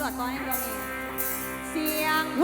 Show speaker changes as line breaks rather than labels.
จวดก้อให้เราเอง
เสียงห